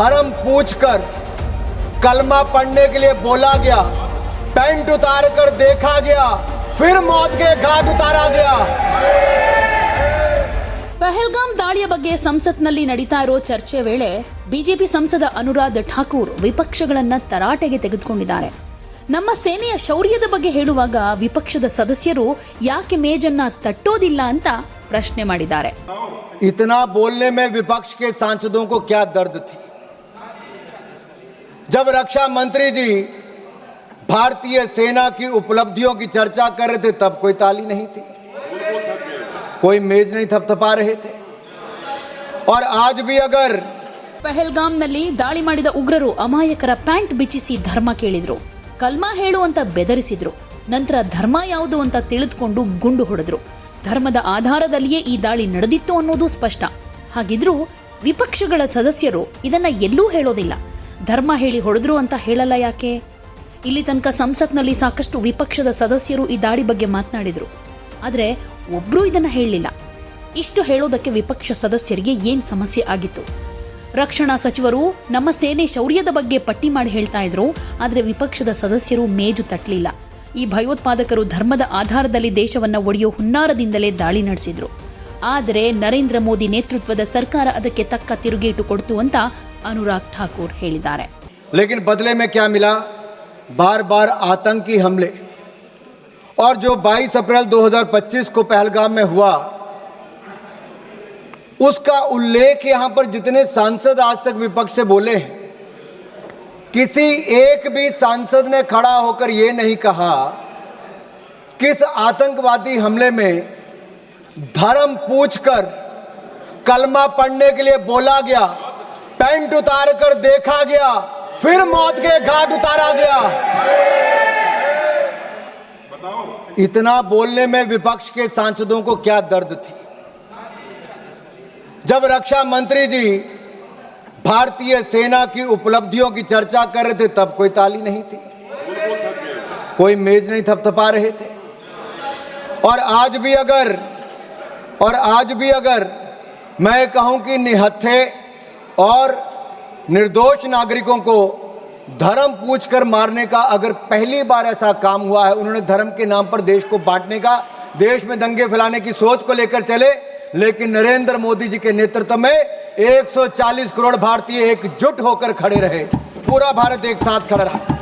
धर्म पूछकर कलमा पढ़ने के लिए बोला गया पैंट उतार कर देखा गया फिर मौत के घाट उतारा गया ಪಹಲ್ಗಾಮ್ ದಾಳಿಯ ಬಗ್ಗೆ ಸಂಸತ್ನಲ್ಲಿ ನಡೀತಾ ಇರೋ ಚರ್ಚೆ ವೇಳೆ ಬಿಜೆಪಿ ಸಂಸದ ಅನುರಾಧ್ ಠಾಕೂರ್ ವಿಪಕ್ಷಗಳನ್ನ ತರಾಟೆಗೆ ತೆಗೆದುಕೊಂಡಿದ್ದಾರೆ ನಮ್ಮ ಸೇನೆಯ ಶೌರ್ಯದ ಬಗ್ಗೆ ಹೇಳುವಾಗ ವಿಪಕ್ಷದ ಸದಸ್ಯರು ಯಾಕೆ ಮೇಜನ್ನ ತಟ್ಟೋದಿಲ್ಲ ಅಂತ ಪ್ರಶ್ನೆ ಮಾಡಿದ್ದಾರೆ इतना बोलने में विपक्ष के सांसदों को क्या दर्द थी जब रक्षा मंत्री जी भारतीय सेना की उपलब्धियों की चर्चा कर रहे थे तब कोई ताली नहीं थी कोई मेज नहीं थपथपा रहे थे और आज भी अगर ಪಹಲ್ಗಾಮ್ನಲ್ಲಿ ದಾಳಿ ಮಾಡಿದ ಉಗ್ರರು ಅಮಾಯಕರ ಪ್ಯಾಂಟ್ ಬಿಚ್ಚಿಸಿ ಧರ್ಮ ಕೇಳಿದ್ರು ಕಲ್ಮಾ ಹೇಳು ಅಂತ ಬೆದರಿಸಿದ್ರು ನಂತರ ಧರ್ಮ ಯಾವುದು ಅಂತ ತಿಳಿದುಕೊಂಡು ಗುಂಡು ಹೊಡೆದ್ರು ಧರ್ಮದ ಆಧಾರದಲ್ಲಿಯೇ ಈ ದಾಳಿ ನಡೆದಿತ್ತು ಅನ್ನೋದು ಸ್ಪಷ್ಟ ಹಾಗಿದ್ರೂ ವಿಪಕ್ಷಗಳ ಸದಸ್ಯರು ಇದನ್ನ ಎಲ್ಲೂ ಹೇಳೋದಿಲ್ಲ ಧರ್ಮ ಹೇಳಿ ಹೊಡೆದ್ರು ಅಂತ ಹೇಳಲ್ಲ ಯಾಕೆ? ಇಲ್ಲಿ ತನಕ ಸಂಸತ್ನಲ್ಲಿ ಸಾಕಷ್ಟು ವಿಪಕ್ಷದ ಸದಸ್ಯರು ಈ ದಾಳಿ ಬಗ್ಗೆ ಮಾತನಾಡಿದರು. ಆದರೆ ಒಬ್ಬರೂ ಇದನ್ನ ಹೇಳಲಿಲ್ಲ. ಇಷ್ಟು ಹೇಳೋದಕ್ಕೆ ವಿಪಕ್ಷ ಸದಸ್ಯರಿಗೆ ಏನು ಸಮಸ್ಯೆ ಆಗಿತ್ತು? ರಕ್ಷಣಾ ಸಚಿವರು ನಮ್ಮ ಸೇನೆ ಶೌರ್ಯದ ಬಗ್ಗೆ ಪಟ್ಟಿ ಮಾಡಿ ಹೇಳ್ತಾ ಇದ್ರು, ಆದರೆ ವಿಪಕ್ಷದ ಸದಸ್ಯರು ಮೇಜು ತಟ್ಟಲಿಲ್ಲ ಈ ಭಯೋತ್ಪಾದಕರು ಧರ್ಮದ ಆಧಾರದಲ್ಲಿ ದೇಶವನ್ನ ಒಡೆಯೋ ಹುನ್ನಾರದಿಂದಲೇ ದಾಳಿ ನಡೆಸಿದ್ರು. ಆದರೆ ನರೇಂದ್ರ ಮೋದಿ ನೇತೃತ್ವದ ಸರ್ಕಾರ ಅದಕ್ಕೆ ತಕ್ಕ ತಿರುಗೇಟು ಕೊಡ್ತು ಅಂತ ಅನುರಾಗ್ ಠಾಕೂರ್ ಹೇಳಿದ್ದಾರೆ लेकिन बदले में क्या मिला बार बार आतंकी हमले और जो 22 अप्रैल 2025 को पहलगाम में हुआ उसका उल्लेख यहां पर जितने सांसद आज तक विपक्ष से बोले हैं किसी एक भी सांसद ने खड़ा होकर यह नहीं कहा कि इस आतंकवादी हमले में धर्म पूछकर कलमा पढ़ने के लिए बोला गया पैंट उतार कर देखा गया, फिर मौत के घाट उतारा गया। इतना बोलने में विपक्ष के सांसदों को क्या दर्द थी? जब रक्षा मंत्री जी भारतीय सेना की उपलब्धियों की चर्चा कर रहे थे, तब कोई ताली नहीं थी। कोई मेज नहीं थपथपा रहे थे। और आज भी अगर, और आज भी अगर मैं कहूँ कि निहत्थे और निर्दोष नागरिकों को धर्म पूछकर मारने का अगर पहली बार ऐसा काम हुआ है, उन्होंने धर्म के नाम पर देश को बांटने का, देश में दंगे फैलाने की सोच को लेकर चले, लेकिन नरेंद्र मोदी जी के नेतृत्व में 140 करोड़ भारतीय एकजुट होकर खड़े रहे। पूरा भारत एक साथ खड़ा रहा।